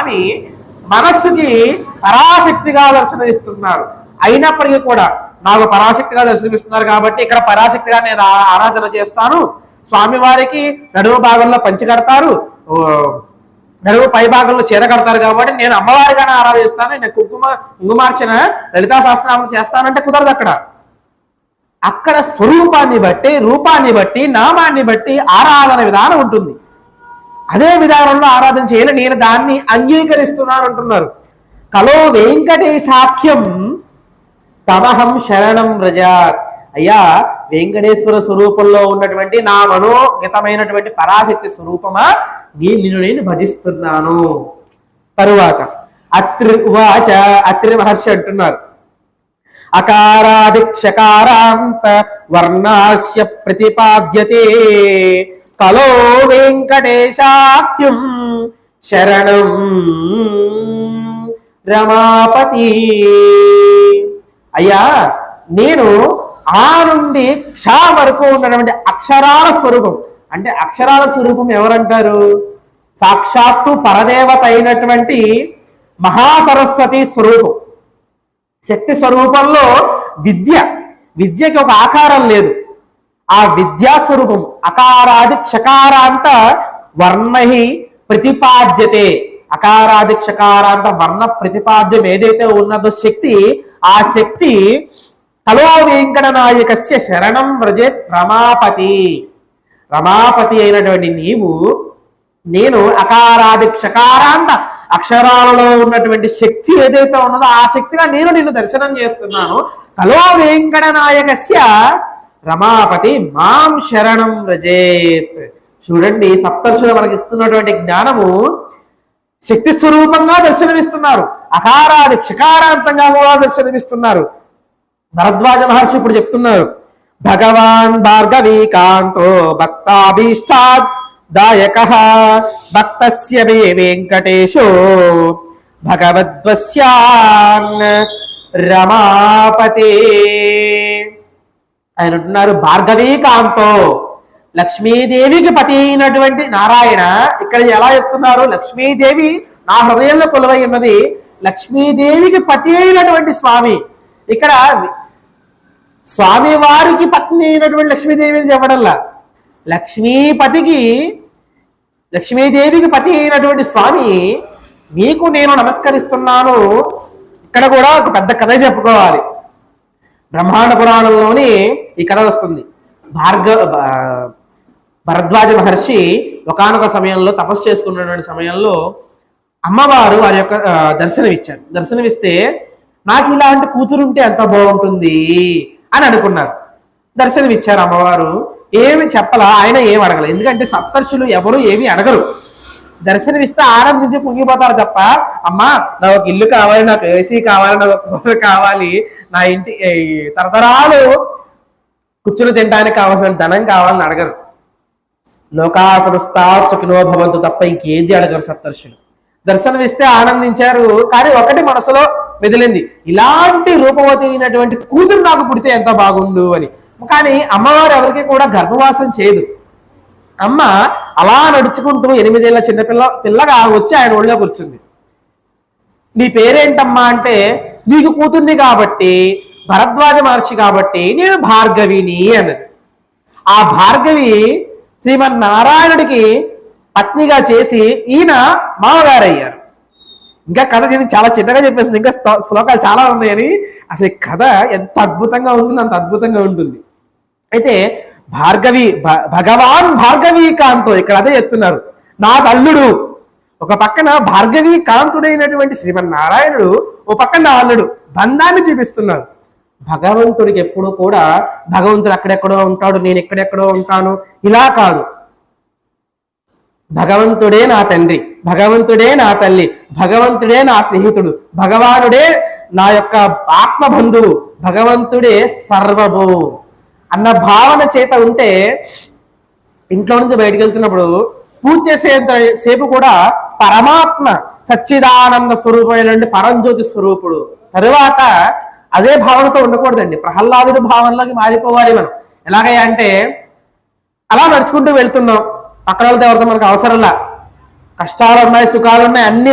అని మనస్సుకి పరాశక్తిగా దర్శనమిస్తున్నారు. అయినప్పటికీ కూడా నాకు పరాశక్తిగా దర్శనమిస్తున్నారు కాబట్టి ఇక్కడ పరాశక్తిగా నేను ఆరాధన చేస్తాను. స్వామివారికి నడుము భాగంలో పంచి కడతారు. నడుము పై భాగంలో చీర కడతారు కాబట్టి నేను అమ్మవారిగానే ఆరాధిస్తాను. నేను కుంకుమ కుంకుమార్చన లలితా సహస్రనామం చేస్తానంటే కుదరదు అక్కడ. అక్కడ స్వరూపాన్ని బట్టి రూపాన్ని బట్టి నామాన్ని బట్టి ఆరాధన విధానం ఉంటుంది. అదే విధానంలో ఆరాధన చేయాలి. నేను దాన్ని అంగీకరిస్తున్నాను అంటున్నారు కలో వెంకటేశాఖ్యం తమహం శరణం రజా అయ్యా వెంకటేశ్వర స్వరూపంలో ఉన్నటువంటి నా మనోగతమైనటువంటి పరాశక్తి స్వరూపమా? నీ నిన్ను నేను భజిస్తున్నాను. తరువాత అత్రి ఉవాచ అత్రి మహర్షి అంటున్నారు. అకారాదిక్షకారాంత వర్ణాస్య ప్రతిపాద్యతే. కలో వెంకటేశాఖ్యం శరణం రమాపతి. అయ్యా నేను ఆ నుండి క్ష వరకు ఉన్నటువంటి అక్షరాల స్వరూపం. అంటే అక్షరాల స్వరూపం ఎవరంటారు? సాక్షాత్తు పరదేవత అయినటువంటి మహాసరస్వతి స్వరూపం. శక్తి స్వరూపంలో విద్య. విద్యకి ఒక ఆకారం లేదు. ఆ విద్యాస్వరూపం అకారాది క్షకారాంత వర్ణహి ప్రతిపాద్యతే. అకారాది క్షకారాంత వర్ణ ప్రతిపాద్యం ఏదైతే ఉన్నదో శక్తి ఆ శక్తి కలో వెంకట నాయకస్య శరణం వ్రజేత్ రమాపతి. రమాపతి అయినటువంటి నీవు నేను అకారాది క్షకారాంత అక్షరాలలో ఉన్నటువంటి శక్తి ఏదైతే ఉన్నదో ఆ శక్తిగా నేను నిన్ను దర్శనం చేస్తున్నాను. కలో వెంకట నాయకస్య రమాపతి మాం శరణం రజేత్. చూడండి సప్తర్షులు మనకి ఇస్తున్నటువంటి జ్ఞానము శక్తి స్వరూపంగా దర్శనమిస్తున్నారు. అకారాది క్షకారాంతంగా కూడా దర్శనమిస్తున్నారు. భరద్వాజ మహర్షి ఇప్పుడు చెప్తున్నారు భగవాన్ భార్గవీ కాంతో భక్తాభీష్టాద్ దాయక భక్తస్య మే వెంకటేశో భగవద్వస్యాన్ రమాపతే. ఆయన అంటున్నారు భార్గవీ కాంతో లక్ష్మీదేవికి పతి అయినటువంటి నారాయణ ఇక్కడ ఎలా చెప్తున్నారు? లక్ష్మీదేవి నా హృదయంలో కొలువై ఉన్నది. లక్ష్మీదేవికి పతి అయినటువంటి స్వామి. ఇక్కడ స్వామి వారికి పత్ని అయినటువంటి లక్ష్మీదేవి అని చెప్పడంలా. లక్ష్మీపతికి లక్ష్మీదేవికి పతి అయినటువంటి స్వామి మీకు నేను నమస్కరిస్తున్నాను. ఇక్కడ కూడా ఒక పెద్ద కథ చెప్పుకోవాలి. బ్రహ్మాండ పురాణంలోని ఈ కథ వస్తుంది. భార్గ భరద్వాజ మహర్షి ఒకానొక సమయంలో తపస్సు చేసుకున్నటువంటి సమయంలో అమ్మవారు వారి యొక్క దర్శనమిచ్చారు. దర్శనం ఇచ్చారు దర్శనమిస్తే నాకు ఇలాంటి కూతురుంటే ఎంత బాగుంటుంది అని అనుకున్నారు. దర్శనం ఇచ్చారు అమ్మవారు. ఏమి చెప్పలా ఆయన ఏం అడగలేదు ఎందుకంటే సప్తర్షులు ఎవరు ఏమి అడగరు. దర్శనమిస్తే ఆనందించి కుంగిపోతారు తప్ప అమ్మా నాకు ఒక ఇల్లు కావాలి నాకు ఏసీ కావాలి నాకు కూర కావాలి నా ఇంటి తరతరాలు కూర్చుని తినడానికి కావాల్సిన ధనం కావాలని అడగరు. లోకా సమస్త సుఖినో భవంతు తప్ప ఇంకేది అడగరు సప్తర్షులు. దర్శనమిస్తే ఆనందించారు కానీ ఒకటి మనసులో మెదిలింది ఇలాంటి రూపవతి అయినటువంటి కూతురు నాకు పుడితే ఎంత బాగుండు అని. కానీ అమ్మవారు ఎవరికి కూడా గర్భవాసం చేయదు. అమ్మ అలా నడుచుకుంటూ ఎనిమిదేళ్ళ చిన్నపిల్ల పిల్లగా వచ్చి ఆయన ఒళ్ళో కూర్చుంది. నీ పేరేంటమ్మా? అంటే నీకు కూతుర్ని కాబట్టి భరద్వాజ మహర్షి కాబట్టి నేను భార్గవిని అన్నది. ఆ భార్గవి శ్రీమన్నారాయణుడికి పత్నిగా చేసి ఈయన మామగారయ్యారు. ఇంకా కథ నేను చాలా చిన్నగా చెప్పేసింది. ఇంకా శ్లోకాలు చాలా ఉన్నాయని అసలు ఈ కథ ఎంత అద్భుతంగా ఉంటుంది అంత అద్భుతంగా ఉంటుంది. అయితే భార్గవి భ- భగవాన్ భార్గవి కాంతో ఇక్కడ అదే చెప్తున్నారు. నా తల్లుడు ఒక పక్కన భార్గవి కాంతుడైనటువంటి శ్రీమన్నారాయణుడు ఓ పక్కన అల్లుడు బంధాన్ని చూపిస్తున్నారు. భగవంతుడికి ఎప్పుడు కూడా భగవంతుడు అక్కడెక్కడో ఉంటాడు నేను ఎక్కడెక్కడో ఉంటాను ఇలా కాదు. భగవంతుడే నా తండ్రి భగవంతుడే నా తల్లి భగవంతుడే నా స్నేహితుడు భగవానుడే నా యొక్క ఆత్మబంధువు భగవంతుడే సర్వభూ అన్న భావన చేత ఉంటే ఇంట్లో నుంచి బయటకు వెళ్తున్నప్పుడు పూజ చేసేంత సేపు కూడా పరమాత్మ సచ్చిదానంద స్వరూపమైనటువంటి పరంజ్యోతి స్వరూపుడు. తరువాత అదే భావనతో ఉండకూడదండి. ప్రహ్లాదుడి భావనలోకి మారిపోవాలి మనం. ఎలాగయ్యా అంటే అలా నడుచుకుంటూ వెళ్తున్నాం. పక్కన వాళ్ళతో ఎవరితో మనకు అవసరంలా కష్టాలు ఉన్నాయి సుఖాలు ఉన్నాయి అన్ని